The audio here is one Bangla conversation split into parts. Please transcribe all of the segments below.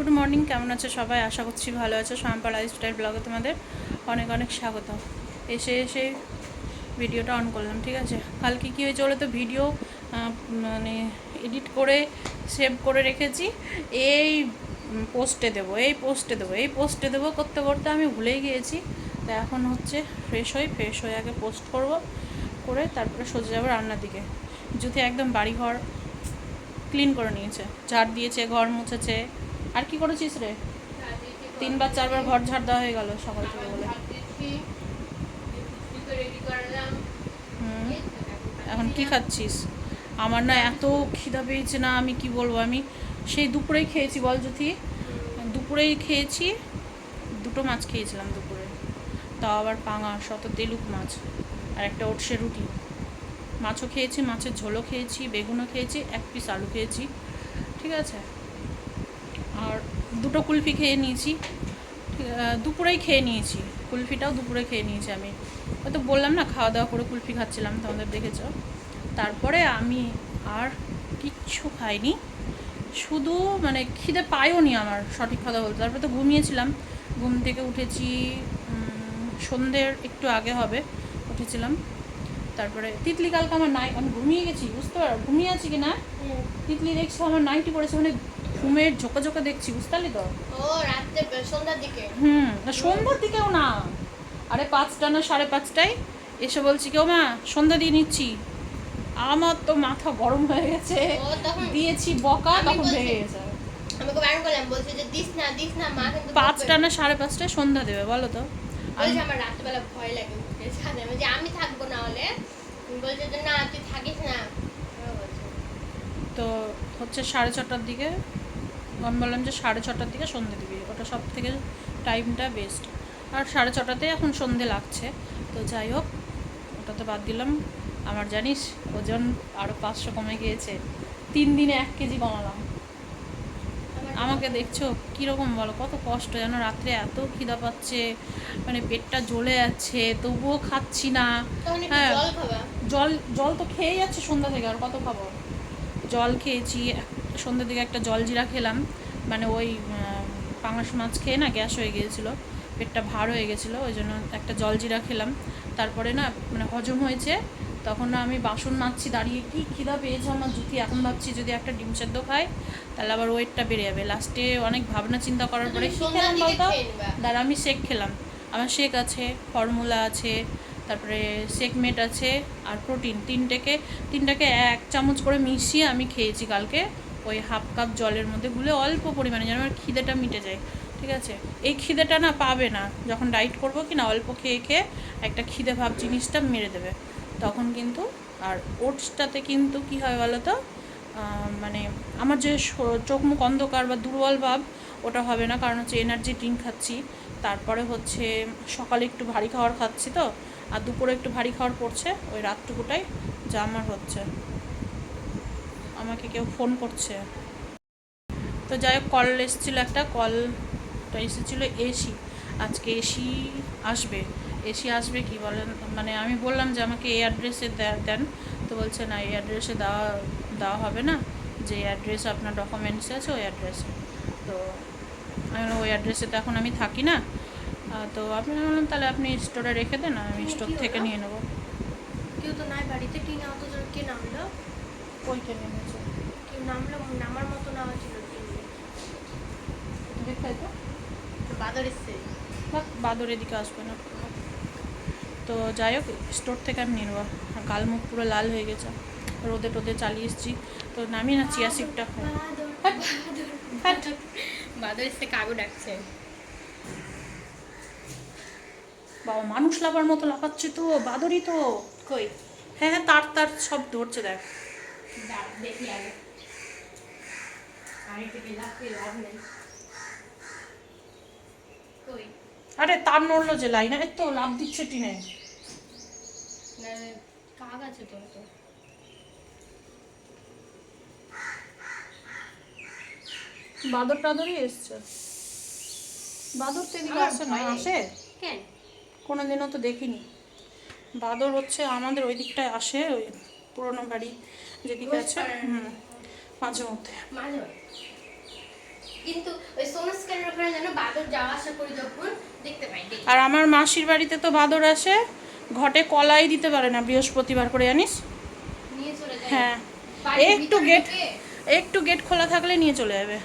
গুড মর্নিং, কেমন আছো সবাই? আশা করছি ভালো আছো। শাম্পা লাইফস্টাইল ব্লগে তোমাদের অনেক অনেক স্বাগত। এসে এসে ভিডিওটা অন করলাম, ঠিক আছে? কালকে কী হয়েছে বলো তো ভিডিও মানে এডিট করে সেভ করে রেখেছি। এই পোস্টে দেবো, এই পোস্টে দেবো, এই পোস্টে দেবো করতে করতে আমি ভুলেই গিয়েছি। তা এখন হচ্ছে ফ্রেশ হই ফ্রেশ হয়ে আগে পোস্ট করব, করে তারপরে সোজা যাব রান্নার দিকে। যদি একদম বাড়িঘর ক্লিন করে নিয়েছে। ঝাড় দিয়েছে, ঘর মুছেছে আর কি করেছিস রে? তিনবার, চারবার ঘর ঝাড় দেওয়া হয়ে গেল সকাল থেকে বলে। এখন কি খাচ্ছিস? আমার না এত খিদা পেয়েছে না, আমি কি বলব? আমি সেই দুপুরেই খেয়েছি, বল যদি দুপুরেই খেয়েছি, দুটো মাছ খেয়েছিলাম দুপুরে। তাও আবার পাঙা, শত তেলুক মাছ আর একটা ওটসে রুটি। মাছও খেয়েছি, মাছের ঝোলও খেয়েছি, বেগুনও খেয়েছি, এক পিস আলু খেয়েছি। ঠিক আছে? দুটো কুলফি খেয়ে নিয়েছি। দুপুরেই খেয়ে নিয়েছি। কুলফিটাও দুপুরে খেয়ে নিয়েছি আমি। হয়তো বললাম না খাওয়া দাওয়া করে কুলফি খাচ্ছিলাম তোমাদের দেখেছ। তারপরে আমি আর কিচ্ছু খাইনি। শুধু মানে খিদে পায়ও নি আমার সঠিক কথা বলতে। তারপরে তো ঘুমিয়েছিলাম। ঘুম থেকে উঠেছি সন্ধ্যের একটু আগে হবে উঠেছিলাম। তারপরে তিতলি কালকে আমার নাই আমি ঘুমিয়ে গেছি বুঝতে পারো? ঘুমিয়ে আছি কি না? তিতলি দেখছি আমার নাইটি পড়েছে মানে ঘুমের ঝোঁকা ঝোঁকা দেখছি বুঝতে পারলি তো? ও সন্ধ্যার দিকে? হুম না, সন্ধ্যার দিকেও না। আরে পাঁচটা না সাড়ে পাঁচটায় এসে বলছি কেউ মা সন্ধ্যা দিয়ে নিচ্ছি। আমার তো মাথা গরম হয়ে গেছে। দিয়েছি বকা তখন ভেঙে গেছে। আমাকে বারণ করলাম বলছে যে দিস না দিস না মা কিন্তু পাঁচটা না সাড়ে পাঁচটায় সন্ধ্যা দেবে বলো তো। বলছে আমার রাত্রেবেলা ভয় লাগে উঠতে আমি যে আমি থাকব না হলে? বলছে যে না তুই থাকিস না। তো হচ্ছে সাড়ে ছটার দিকে আমি বললাম যে সাড়ে ছটার দিকে সন্ধে দিবি ওটা সব থেকে টাইমটা বেস্ট আর সাড়ে ছটাতে এখন সন্ধে লাগছে তো যাই হোক ওটা তো বাদ দিলাম। আমার জানিস ওজন আরও পাঁচশো কমে গিয়েছে তিন দিনে এক কেজি কমালাম। আমাকে দেখছ কীরকম বলো কত কষ্ট যেন রাত্রে এত খিদা পাচ্ছে মানে পেটটা জ্বলে যাচ্ছে তবুও খাচ্ছি না। হ্যাঁ। জল জল জল তো খেয়েই যাচ্ছে সন্ধ্যা থেকে আর কত খাব? জল খেয়েছি সন্ধ্যের দিকে একটা জল জিরা খেলাম। মানে ওই পাঙাশ মাছ খেয়ে না গ্যাস হয়ে গিয়েছিল পেটটা ভার হয়ে গেছিল ওই জন্য একটা জল জিরা খেলাম। তারপরে না মানে হজম হয়েছে তখন না আমি বাসন মাজছি দাঁড়িয়ে কি খিদা পেয়েছে আমার জুতি এখন ভাবছি যদি একটা ডিম সেদ্ধ খাই তাহলে আবার ওয়েটটা বেড়ে যাবে। লাস্টে অনেক ভাবনা চিন্তা করার পরে কী খেলাম বলতো? দাঁড়া আমি শেক খেলাম। আমার শেক আছে ফর্মুলা আছে তারপরে শেকমেট আছে আর প্রোটিন। তিনটেকে তিনটাকে এক চামচ করে মিশিয়ে আমি খেয়েছি কালকে। ওই হাফ কাপ জলের মধ্যে গুলে অল্প পরিমাণে যেন আমার খিদেটা মিটে যায়, ঠিক আছে? এই খিদেটা না পাবে না, যখন ডাইট করব কি না, অল্প খেয়ে খেয়ে একটা খিদে ভাব জিনিসটা মেরে দেবে। তখন কিন্তু আর ওটসটাতে কিন্তু কি হয় বলো তো মানে আমার যে চোখ মুখ অন্ধকার বা দুর্বল ভাব, ওটা হবে না, কারণ হচ্ছে এনার্জি ড্রিঙ্ক খাচ্ছি। তারপরে হচ্ছে সকালে একটু ভারী খাবার খাচ্ছি তো, আর দুপুরে একটু ভারী খাওয়ার পড়ছে, ওই রাতটুকুটাই যা আমার হচ্ছে। আমাকে কেউ ফোন করছে। তো যাই হোক কল এসেছিল একটা কলটা এসেছিল এসি আজকে এসি আসবে। এসি আসবে কি বলেন? মানে আমি বললাম যে আমাকে এই অ্যাড্রেসে দেন। তো বলছে না এই অ্যাড্রেসে দেওয়া দেওয়া হবে না। যে অ্যাড্রেস আপনার ডকুমেন্টস আছে ওই অ্যাড্রেসে তো আমি ওই অ্যাড্রেসে তো এখন আমি থাকি না। তো আপনি বললাম তাহলে আপনি স্টোরে রেখে দেন আমি স্টোর থেকে নিয়ে নেব। কেউ তো নাই বাড়িতে টিনা অত কে নামলো কেউ নামলো? নামার মতো নামা ছিল। দেখাই তো। বাদর এসছে বাহ বাদর এদিকে আসবে না। তো যাই হোক স্টোর থেকে আমি নিয়ে নেব। আর গাল মুখ পুরো লাল হয়ে গেছে। রোদে টোদে চালিয়ে এসেছি। তো নামি না চিয়া সিটটা বাদর, হাট। বাদর, এসছে কাগু ডাকছে। বাবা মানুষ লাভার মতো লাফাচ্ছে তো বাদরই তো। কই? হ্যাঁ হ্যাঁ তার তার সব ধরছে দেখ। দেখি আগে আরে তার নড়লো যে লাইন এই তো লাভ দিচ্ছে টিনে। কাক আছে তো তো? বাদর টাদরই এসছে। বাদর তো এদিকে আসে না আসে? কেন? কোনোদিনও তো দেখিনি। বাদর হচ্ছে আমাদের ওই দিকটায় আসে ওই পুরোনো বাড়ি যেদিকে আছে হুম মাঝে মধ্যে। মাঝে কিন্তু ওই ওখানে যেন বাদর যাওয়া আসা করি যখন দেখতে পাই আর আমার মাসির বাড়িতে তো বাদর আসে ঘটে কলাই দিতে পারে না বৃহস্পতিবার করে জানিস? হ্যাঁ। একটু গেট একটু গেট খোলা থাকলে নিয়ে চলে যাবে।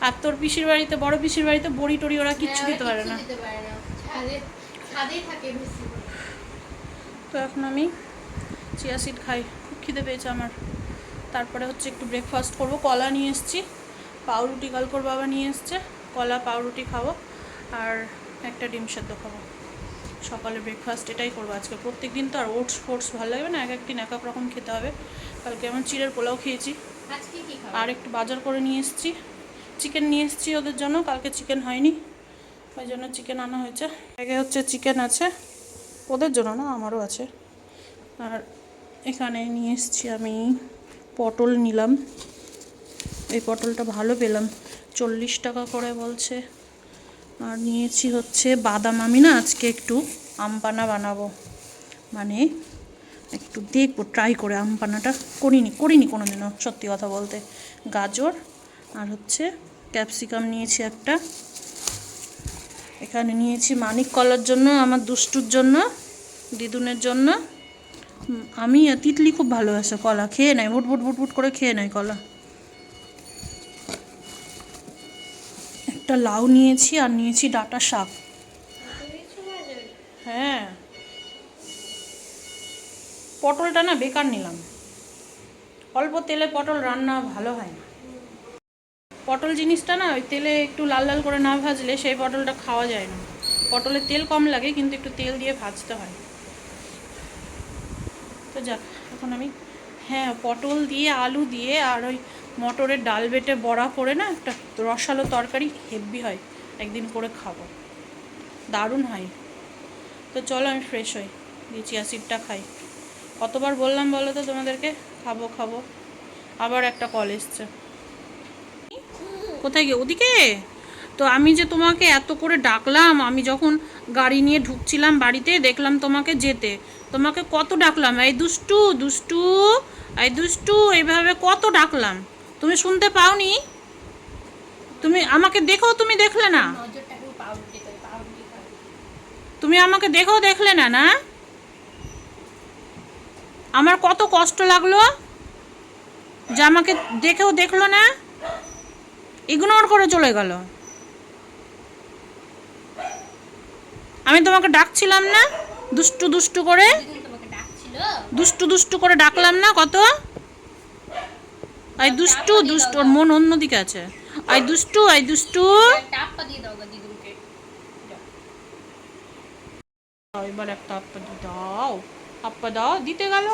আর তোর পিসির বাড়িতে বড় পিসির বাড়িতে বড়ি টড়ি ওরা কিচ্ছু হ্যাঁ, দিতে পারে না। দিতে পারে না। তো এখন আমি চিয়া সিড খাই খুব খিদে পেয়েছে আমার। তারপরে হচ্ছে একটু ব্রেকফাস্ট করব কলা নিয়ে এসেছি। পাউরুটি কালকর বাবা নিয়ে এসছে কলা পাউরুটি খাব আর একটা ডিম সেদ্ধ খাব। সকালে ব্রেকফাস্ট এটাই করব আজকে। প্রত্যেক দিন তো আর ওটস ফোটস ভালো লাগবে না এক এক দিন এক এক রকম খেতে হবে। কালকে আমি চিড়ের পোলাও খেয়েছি। আর একটু বাজার করে নিয়ে এসেছি। চিকেন নিয়ে এসেছি ওদের জন্য কালকে চিকেন হয়নি। ওই জন্য চিকেন আনা হয়েছে। আগে হচ্ছে চিকেন আছে। ওদের জন্য না আমারও আছে। আর এখানে নিয়ে এসেছি আমি পটল নিলাম। এই পটলটা ভালো পেলাম। চল্লিশ টাকা করে বলছে। আর নিয়েছি হচ্ছে বাদাম। আমি না আজকে একটু আমপানা বানাবো। মানে একটু দেখব ট্রাই করে আম পানাটা। করিনি করিনি কোনো দিনও সত্যি কথা বলতে। গাজর আর হচ্ছে ক্যাপসিকাম নিয়েছি একটা। এখানে নিয়েছি মানিক কলার জন্য, আমার দুষ্টুর জন্য, দিদুনের জন্য। আমি তিতলি খুব ভালোবাসে কলা। খেয়ে নেয় বুট বুট বুট বুট করে খেয়ে নেয় কলা। একটা লাউ নিয়েছি আর নিয়েছি ডাটা শাক। হ্যাঁ। পটলটা না বেকার নিলাম। অল্প তেলে পটল রান্না ভালো হয় না। পটল জিনিসটা না ওই তেলে একটু লাল লাল করে না ভাজলে সেই পটলটা খাওয়া যায় না। পটলের তেল কম লাগে কিন্তু একটু তেল দিয়ে ভাজতে হয়। তো যাক এখন আমি হ্যাঁ পটল দিয়ে, আলু দিয়ে আর ওই মটরের ডাল বেটে বড়া করে না একটা রসালো তরকারি হেভি হয়, একদিন করে খাব। দারুণ হয়। তো চলো আমি ফ্রেশ হই, দিয়ে চিয়া সিডটা খাই। কতবার বললাম বলো তো তোমাদেরকে? খাব খাব। আবার একটা কল এসছে। কোথায় গিয়ে? ওদিকে? তো আমি যে তোমাকে এত করে ডাকলাম, আমি যখন গাড়ি নিয়ে ঢুকছিলাম বাড়িতে, দেখলাম তোমাকে যেতে। তোমাকে কত ডাকলাম? এই দুষ্টু দুষ্টু এই দুষ্টু এইভাবে কত ডাকলাম? তুমি শুনতে পাওনি? তুমি আমাকে দেখো তুমি দেখলে না? তুমি আমাকে দেখেও দেখলে না না? আমার কত কষ্ট লাগল যে আমাকে দেখেও দেখল না? ইগনোর করে চলে গেল। আমি তোমাকে ডাকছিলাম না? দুষ্টু দুষ্টু করে? দুষ্টু দুষ্টু করে ডাকলাম না? কত? আই দুষ্টু দুষ্টু, ওর মন অন্যদিকে আছে। আই দুষ্টু আই দুষ্টু। এবার একটা আপ্পা দি- দাও। আপ্পা দাও, দিতে গেল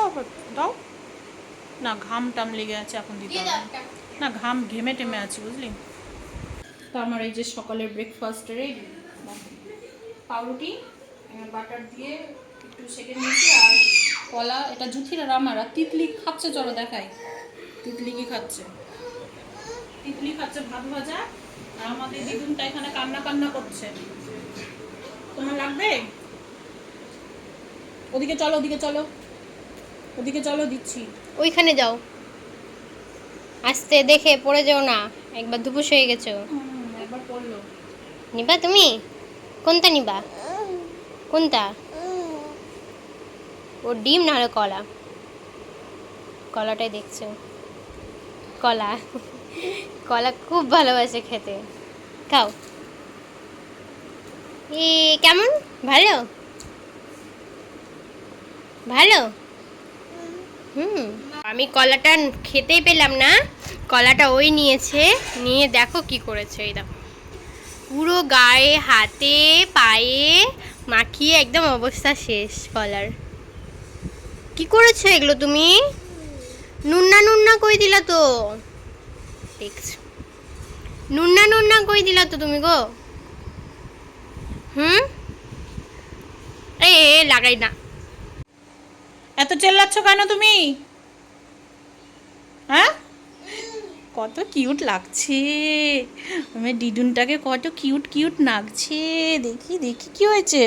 দাও। না, ঘাম টাম লেগে আছে, এখন দিতে হবে। না। ঘাম ঘেমে টেমে আছে, বুঝলি? তো আমার এই যে সকালের ব্রেকফাস্ট রেডি পাউরুটি বাটার দিয়ে একটু সেকে নিয়েছি আর কলা এটা জুথির আর আমার আর তিতলি খাচ্ছে চলো দেখাই। তিতলি কি খাচ্ছে? তিতলি খাচ্ছে ভাত ভাজা আর আমাদের দিদুনটা এখানে কান্না কান্না করছে। তোমার লাগবে? ওদিকে চলো ওদিকে চলো। ওদিকে চলো দিচ্ছি। ওইখানে যাও। আস্তে দেখে পড়ে যাও না একবার দুপুস হয়ে গেছো। একবার পড়ল। নিবা তুমি? কোনটা নিবা? কোনটা? ও ডিম না হলে কলা? কলাটাই দেখছ? কলা। কলা খুব ভালোবাসে খেতে। খাও। এ, কেমন? ভালো? ভালো? হুম। আমি কলাটা খেতেই পেলাম না। কলাটা ওই নিয়েছে। নিয়ে দেখো কি করেছে দেখো। পুরো গায়ে, হাতে, পায়ে মাখিয়ে একদম অবস্থা শেষ কলার কি করেছ এগুলো তুমি? নুন্না নুন্না কই দিলা তো? দেখছ। নুন্না নুন্না কই দিলা তো তুমি গো? হুম? এ এ, লাগাই না। এত চেল্লাচ্ছ কেন তুমি? হ্যাঁ? কত কিউট লাগছে। আমার ডিডুনটাকে কত কিউট কিউট লাগছে দেখি দেখি কি হয়েছে।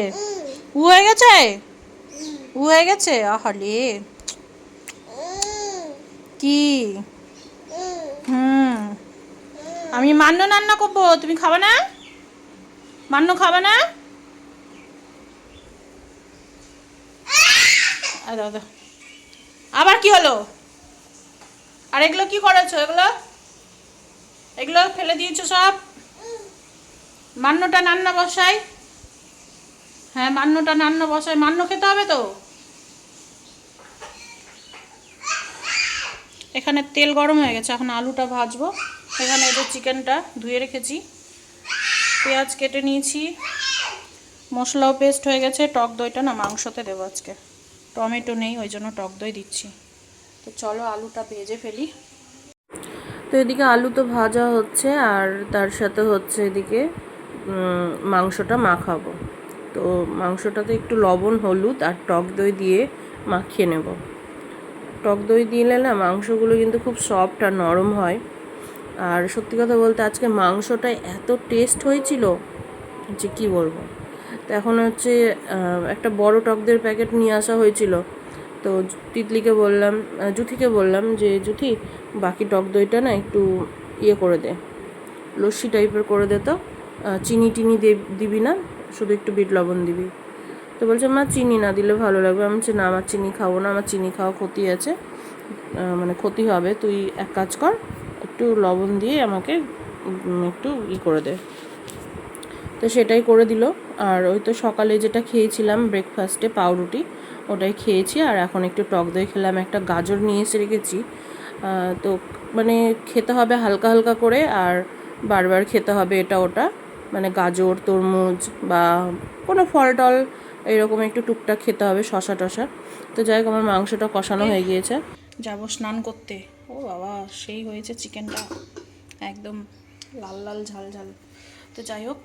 উ হয়ে গেছে? উ হয়ে গেছে? আহলে কি? হুম। আমি মান্য রান্না করব। তুমি খাবে না? মান্য খাবে না। আবার কি হলো? আর এগুলো কি করেছ? এগুলো এগুলো ফেলে দিয়েছ সব? মান্যটা নান্না বসাই। হ্যাঁ মান্যটা রান্না বসাই। মান্য খেতে হবে তো? এখানে তেল গরম হয়ে গেছে। এখন আলুটা ভাজবো। এখানে এই যে চিকেনটা ধুয়ে রেখেছি। পেঁয়াজ কেটে নিয়েছি। মশলাও পেস্ট হয়ে গেছে। টক দইটা না মাংসতে দেবো আজকে। টমেটো নেই, ওই জন্য টক দই দিচ্ছি। তো চলো আলুটা ভেজে ফেলি। তো এদিকে আলু তো ভাজা হচ্ছে আর তার সাথে হচ্ছে এদিকে মাংসটা মাখাবো। তো মাংসটাতে একটু লবণ, হলুদ আর টক দই দিয়ে মাখিয়ে নেব। টক দই দিলে না মাংসগুলো কিন্তু খুব সফট আর নরম হয়। আর সত্যি কথা বলতে আজকে মাংসটা এত টেস্ট হয়েছিল যে কি বলব? তো এখন হচ্ছে একটা বড় টক দইয়ের প্যাকেট নিয়ে আসা হয়েছিল। তো তিতলিকে বললাম জুথিকে বললাম যে, জুথি বাকি টক দইটা না একটু ইয়ে করে দে। লস্যি টাইপের করে দে তো। চিনি টিনি দিবি না? শুধু একটু বিট লবণ দিবি। তো বলছে, মা, চিনি না দিলে ভালো লাগবে। আমি বলছি, না, আমার চিনি খাব না। আমার চিনি খাওয়া ক্ষতি আছে। মানে ক্ষতি হবে। তুই এক কাজ কর, একটু লবণ দিয়ে আমাকে একটু ই করে দে। তো সেটাই করে দিল। আর ওই তো সকালে যেটা খেয়েছিলাম ব্রেকফাস্টে পাউরুটি, ওটাই খেয়েছি। আর এখন একটু টক দই খেলাম। একটা গাজর নিয়ে এসে রেখেছি। তো মানে খেতে হবে হালকা হালকা করে আর বারবার খেতে হবে এটা ওটা। মানে গাজর, তরমুজ বা কোনো ফল টল এরকম একটু টুকটাক খেতে হবে শশা টশা তো যাই হোক, আমার মাংসটা কষানো হয়ে গিয়েছে। যাব স্নান করতে। ও বাবা, সেই হয়েছে চিকেনটা। একদম লাল লাল ঝাল ঝাল। তো যাই হোক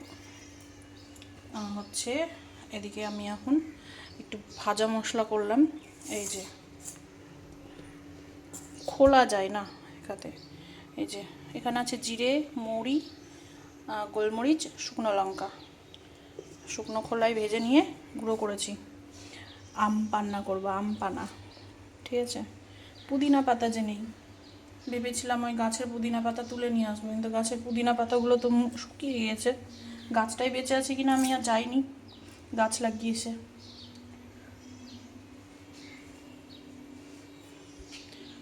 হচ্ছে এদিকে আমি এখন একটু ভাজা মশলা করলাম। এই যে খোলা যায় না এখাতে। এই যে, এখানে আছে জিরে, মৌরি গোলমরিচ, শুকনো লঙ্কা। শুকনো খোলায় ভেজে নিয়ে গুঁড়ো করেছি। আম পান্না করব, আম পানা ঠিক আছে? পুদিনা পাতা যে নেই। ভেবেছিলাম ওই গাছের পুদিনা পাতা তুলে নিয়ে আসব, কিন্তু গাছের পুদিনা পাতাগুলো তো শুকিয়ে গিয়েছে। গাছটাই বেঁচে আছে কিনা আমি আর যাইনি। গাছ লাগিয়েছে।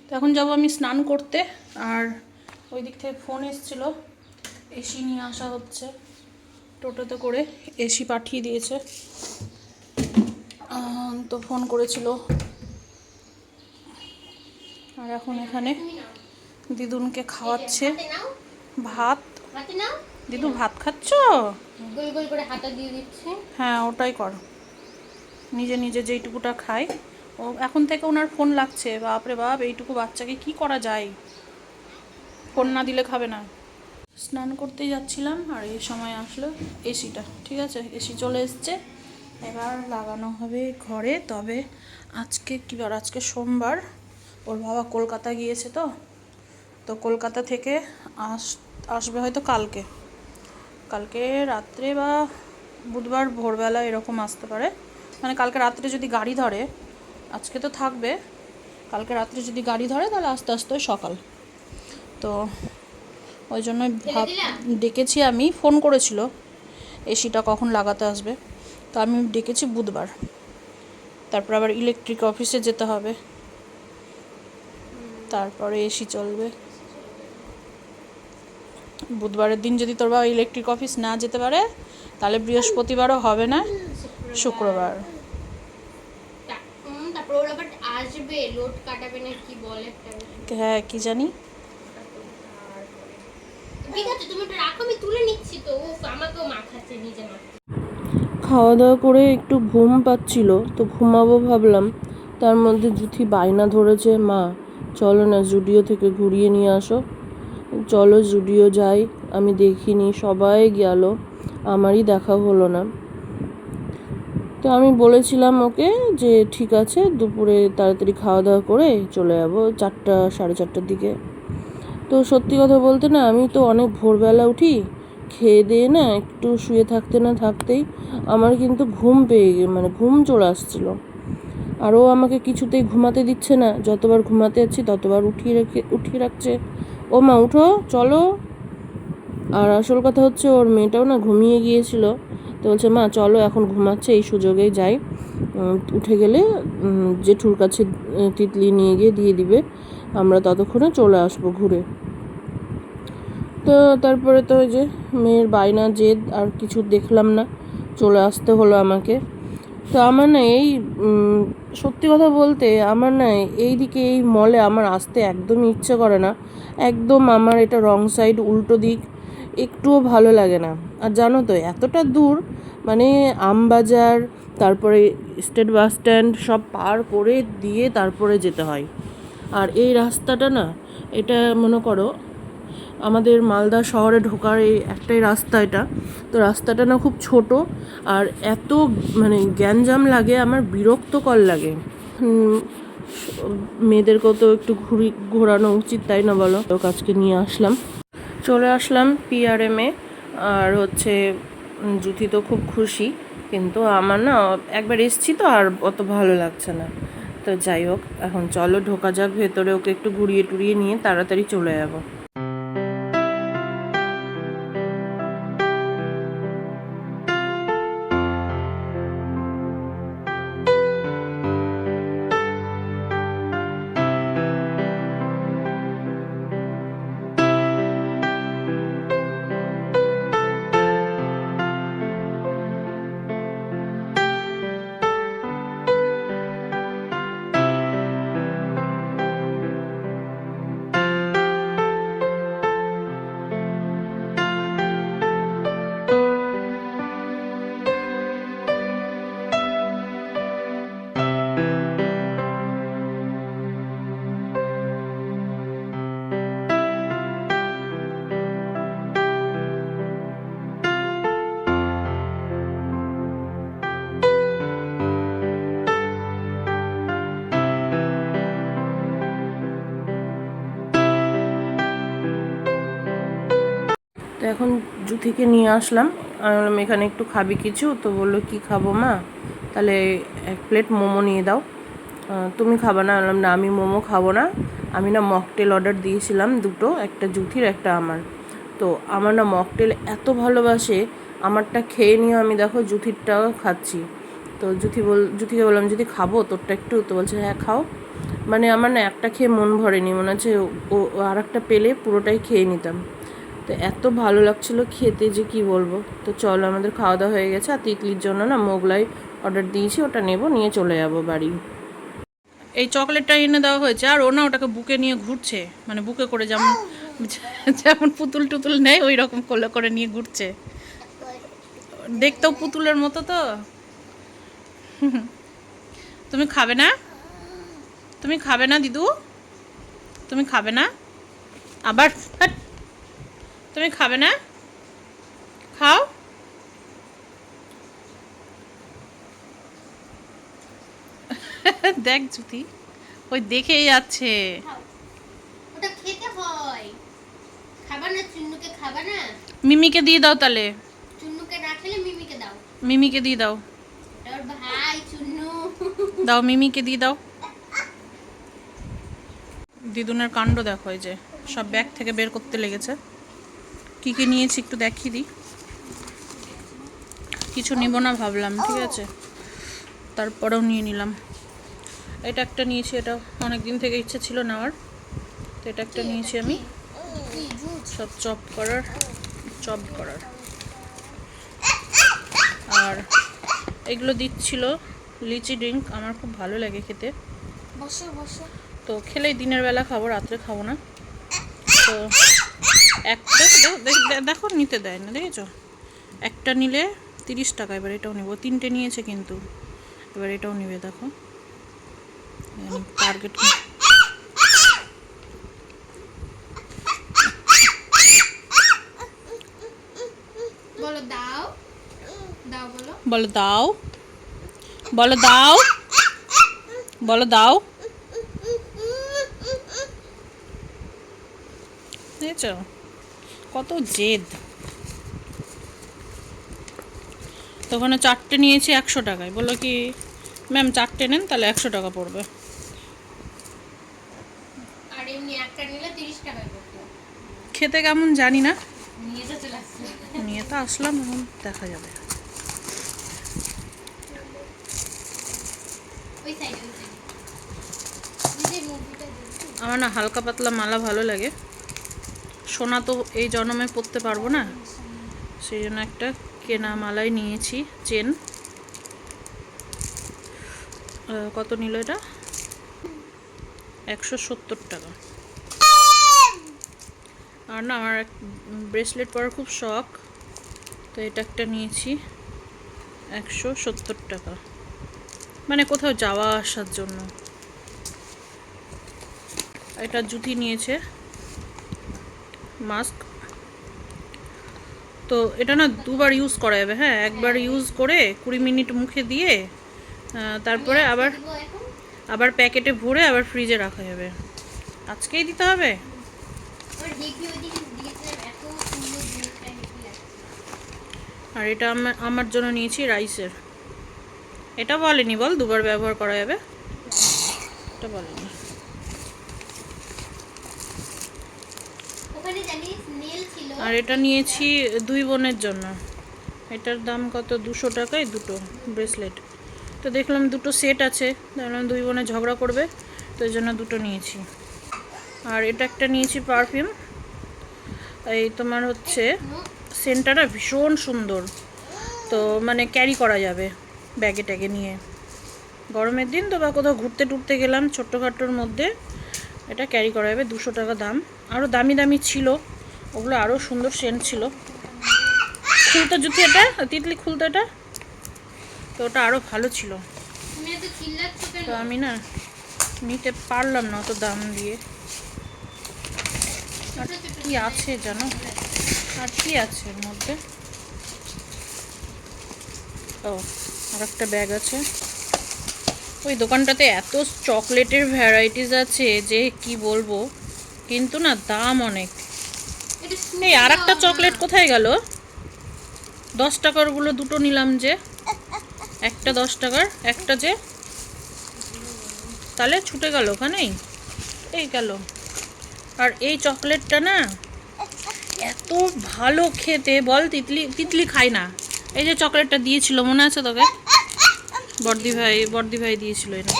তো এখন যাব আমি স্নান করতে আর ওই দিক থেকে ফোন এসেছিল এসি নিয়ে আসা হচ্ছে টোটোতে করে এসি পাঠিয়ে দিয়েছে। তো ফোন করেছিল। আর এখন এখানে দিদুনকে খাওয়াচ্ছে। ভাত। দিদু ভাত খাচ্ছ? গোল গোল করে হাতা দিয়ে দিচ্ছে। হ্যাঁ ওটাই কর। নিজে নিজে যেইটুকুটা খায়। ও, এখন থেকে ওনার ফোন লাগছে, বাপরে বাপ, এইটুকু বাচ্চাকে কি করা যায়? ফোন না দিলে খাবে না। স্নান করতে যাচ্ছিলাম আর এই সময় আসলো এসিটা, ঠিক আছে? এসি চলে এসছে। এবার লাগানো হবে ঘরে, তবে আজকে কী বার আজকে সোমবার। ওর বাবা কলকাতা গিয়েছে তো তো কলকাতা থেকে আস, আসবে হয়তো কালকে। কালকে রাত্রে বা বুধবার ভোরবেলা এরকম আসতে পারে। মানে কালকে রাত্রে যদি গাড়ি ধরে আজকে তো থাকবে। কালকে রাত্রে যদি গাড়ি ধরে তাহলে আস্তে আস্তে সকাল। তো ওই জন্য ভাব ডেকেছি আমি ফোন করেছিল। এসিটা কখন লাগাতে আসবে? তো আমি ডেকেছি বুধবার। তারপর আবার ইলেকট্রিক অফিসে যেতে হবে। তারপরে এসি চলবে। বুধবারের দিন যদি তোর বাবা ইলেকট্রিক অফিস না যেতে পারে তাহলে বৃহস্পতিবারও হবে না শুক্রবার তা- উম, তারপর ওরা আবার আসবে লোড কাটাবে না কি বলে একটা হ্যাঁ কি জানি? ঠিক আছে তুমি ওটা রাখো আমি তুলে নিচ্ছি তো। ও আমাকেও মাখাচ্ছে নিজে মাখাচ্ছে খাওয়া দাওয়া করে একটু ঘুম পাচ্ছিল তো ঘুমাবো ভাবলাম। তার মধ্যে জুথি বায়না ধরেছে মা চলো না জুডিও থেকে ঘুরিয়ে নিয়ে আসো। চলো জুডিও যাই আমি দেখিনি সবাই গেল আমারই দেখা হলো না। তো আমি বলেছিলাম ওকে যে ঠিক আছে, দুপুরে তাড়াতাড়ি খাওয়া দাওয়া করে চলে যাব চারটা, সাড়ে চারটার দিকে। তো সত্যি কথা বলতে না, আমি তো অনেক ভোরবেলা উঠি, খেয়ে দিয়ে না একটু শুয়ে থাকতে না থাকতেই আমার কিন্তু ঘুম পেয়ে গে- মানে ঘুম চলে আসছিল। আর ও আমাকে কিছুতেই ঘুমাতে দিচ্ছে না, যতবার ঘুমাতে যাচ্ছি ততবার উঠিয়ে রেখে, উঠিয়ে রাখছে। ও মা, উঠো, চলো। আর আসল কথা হচ্ছে ওর মেয়েটাও না ঘুমিয়ে গিয়েছিল। তো বলছে, মা, চলো, এখন ঘুমাচ্ছে। এই সুযোগেই যাই। উঠে গেলে জেঠুর কাছে তিতলি নিয়ে গিয়ে দিয়ে দিবে। আমরা ততক্ষণে চলে আসব ঘুরে। তো তারপরে তো ওই যে মেয়ের বায়না, জেদ, আর কিছু দেখলাম না। চলে আসতে হলো আমাকে। তো আমার না এই সত্যি কথা বলতে আমার না এই দিকে, এই মলে আমার আসতে একদমই ইচ্ছে করে না। একদম আমার এটা রং সাইড, উল্টো দিক। একটুও ভালো লাগে না। আর জানো তো, এতটা দূর মানে আমবাজার, তারপরে স্টেট বাস স্ট্যান্ড, সব পার করে দিয়ে তারপরে যেতে হয়। আর এই রাস্তাটা না, এটা মনে করো, আমাদের মালদা শহরে ঢোকার এই একটাই রাস্তা এটা। তো রাস্তাটা না খুব ছোট, আর এত মানে গ্যাঞ্জাম লাগে, আমার বিরক্তকর লাগে। মেয়েদেরকেও তো একটু ঘুরি, ঘোরানো উচিত, তাই না বলো? তো আজকে নিয়ে আসলাম। চলে আসলাম পিআরএমে আর হচ্ছে জুথি তো খুব খুশি, কিন্তু আমার না একবার এসছি তো আর অত ভালো লাগছে না। তো যাই হোক, এখন চলো, ঢোকা যাক, ভেতরে ওকে একটু ঘুরিয়ে টুরিয়ে নিয়ে তাড়াতাড়ি চলে যাব। এখন জুথিকে নিয়ে আসলাম। আমি এখানে একটু খাবি কিছু? তো বলল, কি খাব মা? তাহলে এক প্লেট মোমো নিয়ে দাও। তুমি খাবা না? বললাম, না, আমি মোমো খাব না। আমি না মকটেল অর্ডার দিয়েছিলাম দুটো, একটা জুথির, একটা আমার। তো আমার না মকটেল এত ভালোবাসে, আমারটা খেয়ে নিয়ে আমি দেখো জুথিরটাও খাচ্ছি। তো জুথি বল, জুথিকে বললাম, যদি খাব তোরটা একটু? তো বলছে হ্যাঁ খাও। মানে আমার না একটা খেয়ে মন ভরেনি। মনে হচ্ছে ও আর একটা পেলে পুরোটাই খেয়ে নিতাম। তো এত ভালো লাগছিল খেতে যে কি বলব? তো চলো আমাদের খাওয়া দাওয়া হয়ে গেছে। আর তিতলির জন্য না মোগলাই অর্ডার দিয়েছি, ওটা নেব, নিয়ে চলে যাব বাড়ি। এই চকলেটটা এনে দেওয়া হয়েছে। আর ও না ওটাকে বুকে নিয়ে ঘুরছে। মানে বুকে করে যেমন যেমন পুতুল টুতুল নেয় ওই রকম করলে করে নিয়ে ঘুরছে। দেখতেও পুতুলের মতো তো। তুমি খাবে না? তুমি খাবে না, দিদু? তুমি খাবে না? আবার। তুমি খাবে না? খাও। দেখ জুতি ওই দেখেই যাচ্ছে। ওটা খেতে হয়। খাবা না চুন্নুকে খাবা না? মিমিকে দিয়ে দাও তাহলে। চুন্নুকে না খেলে মিমিকে দাও। মিমিকে দিয়ে দাও। ওর ভাই চুন্নু। দাও মিমিকে দিয়ে দাও। দিদুনের কাণ্ড দেখো এই যে সব ব্যাগ থেকে বের করতে লেগেছে। কি কি নিয়েছি একটু দেখিয়ে দিই। কিছু নিব না ভাবলাম ঠিক আছে? তারপরেও নিয়ে নিলাম। এটা একটা নিয়েছি এটা অনেক দিন থেকে ইচ্ছে ছিল নেওয়ার। তো এটা একটা নিয়েছি আমি। সব চপ করার চপ করার। আর এগুলো দিচ্ছিল লিচি ড্রিঙ্ক আমার খুব ভালো লাগে খেতে। তো খেলেই দিনের বেলা খাব রাত্রে খাব না। তো একটা দেখো নিতে দেয় না দেখেছ? একটা নিলে তিরিশ টাকা এবার এটাও নেব। তিনটে নিয়েছে কিন্তু। এবার এটাও নেবে দেখো। টার্গেট বলো দাও। বলো দাও। বলো দাও। দাও কত জেদ। তো ওখানে চারটে নিয়েছি একশো টাকায়। বলল কি ম্যাম চারটে নেন তাহলে একশো টাকা পড়বে। খেতে কেমন জানি না। নিয়ে তো আসলাম এখন দেখা যাবে। আমার না হালকা পাতলা মালা ভালো লাগে। সোনা তো এই জন্মে পরতে পারব না। সেই জন্য একটা কেনা মালাই নিয়েছি, চেন। কত নিল এটা? একশো সত্তর টাকা। আর না, আমার এক ব্রেসলেট পরার খুব শখ, তো এটা একটা নিয়েছি, একশো সত্তর টাকা। মানে কোথাও যাওয়া আসার জন্য। এটা জুতি নিয়েছে। মাস্ক। তো এটা না দুবার ইউজ করা যাবে হ্যাঁ একবার ইউজ করে কুড়ি মিনিট মুখে দিয়ে তারপরে আবার আবার প্যাকেটে ভরে আবার ফ্রিজে রাখা যাবে। আজকেই দিতে হবে? আর এটা আমার জন্য নিয়েছি রাইসের এটা বলেনি বল, দুবার ব্যবহার করা যাবে? এটা বলেনি ওখানে জানিস নেল ছিল আর এটা নিয়েছি দুই বোনের জন্য। এটার দাম কত? দুশো টাকায় দুটো ব্রেসলেট। তো দেখলাম দুটো সেট আছে। দেখলাম দুই বোনে ঝগড়া করবে, তো এই জন্য দুটো নিয়েছি। আর এটা একটা নিয়েছি পারফিউম। এই তোমার হচ্ছে সেন্টারটা ভীষণ সুন্দর। তো মানে ক্যারি করা যাবে ব্যাগে ট্যাগে নিয়ে। গরমের দিন তো বা কোথাও ঘুরতে টুরতে গেলাম ছোট্টখাটোর মধ্যে, এটা ক্যারি করা যাবে দুশো টাকা দাম। আরও দামি দামি ছিল। ওগুলো আরও সুন্দর সেন্ট ছিল। খুলতো জুতি এটা? তিতলি খুলতো এটা? তো ওটা আরও ভালো ছিল। তো আমি না নিতে পারলাম না অত দাম দিয়ে। আর কি আছে জানো? আর কি আছে এর মধ্যে? ও আর একটা ব্যাগ আছে। ওই দোকানটাতে এত চকলেটের ভ্যারাইটিস আছে যে কি বলব? কিন্তু না দাম অনেক। এই আর একটা চকলেট কোথায় গেল? দশ টাকারগুলো দুটো নিলাম যে। একটা দশ টাকার একটা যে। তাহলে ছুটে গেল ওখানেই। এই গেল। আর এই চকলেটটা না এত ভালো খেতে। বল তিতলি তিতলি খায় না। এই যে চকলেটটা দিয়েছিল মনে আছে তোকে? বর্দি ভাই বর্দি ভাই দিয়েছিল এটা।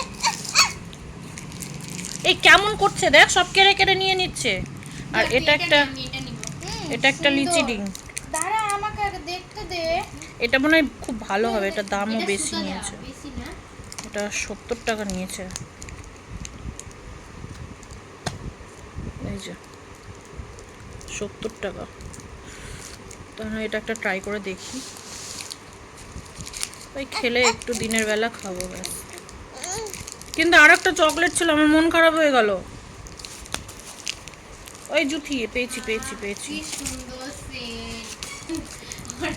এই কেমন করছে দেখ সব কেড়ে কেড়ে নিয়ে নিচ্ছে। আর এটা একটা এটা একটা লিচি ডিং দাঁড়া আমাকে দেখতে দে। এটা মনে হয় খুব ভালো হবে এটা দামও বেশি নিয়েছে। এটা সত্তর টাকা নিয়েছে। এই যে সত্তর টাকা। তাহলে এটা একটা ট্রাই করে দেখি। ওই খেলে একটু দিনের বেলা খাব ব্যাস। কিন্তু আর একটা চকলেট ছিল আমার মন খারাপ হয়ে গেল। ওই জুথি পেয়েছি পেয়েছি পেয়েছি।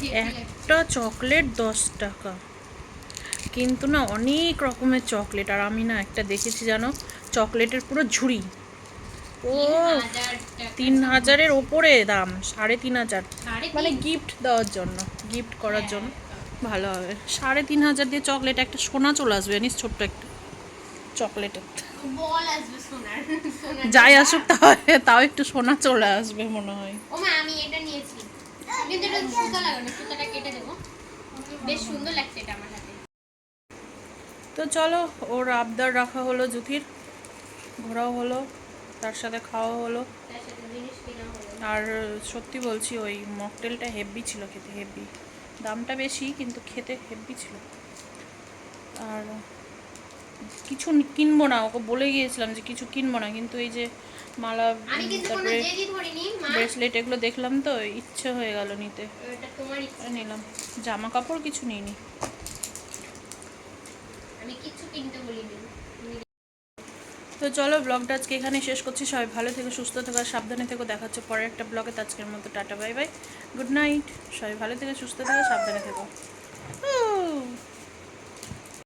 একটা চকলেট দশ টাকা। কিন্তু না অনেক রকমের চকলেট। আর আমি না একটা দেখেছি জানো? চকলেটের পুরো ঝুড়ি। ও তিন হাজারের ওপরে দাম সাড়ে তিন হাজার মানে গিফট দেওয়ার জন্য। গিফট করার জন্য। ভালো হবে। সাড়ে তিন হাজার দিয়ে চকলেট একটা সোনা চলে আসবে জানিস? ছোট্ট একটা। চকলেটের। বল আসবে সোনার সোনার যাই আসুক তাহলে তাও একটু সোনা চলে আসবে মনে হয়। ও মা আমি এটা নিয়েছি। কিন্তু এটা সুতা লাগানো সুতাটা কেটে দেবো। বেশ সুন্দর লাগছে এটা আমার হাতে। তো চলো ওর আবদার রাখা হলো জুথির ঘোরাও হলো তার সাথে খাওয়া হলো। আর সত্যি বলছি ওই মকটেলটা হেভি ছিল খেতে হেভি দামটা বেশি কিন্তু খেতে হেভি ছিল। আর কিছু কিনবো না ওকে বলে গিয়েছিলাম যে কিছু কিনবো না কিন্তু এই যে মালা তারপরে ব্রেসলেট এগুলো দেখলাম তো ইচ্ছে হয়ে গেল নিতে। নিলাম। জামা কাপড় কিছু নিইনি। তো চলো ব্লগটা আজকে এখানে শেষ করছি। সবাই ভালো থেকো সুস্থ থেকো সাবধানে থেকো। দেখা হচ্ছে পরের একটা ব্লগে। আজকের মতো tata bye bye. Good night. সবাই ভালো থেকো সুস্থ থেকো সাবধানে থেকো।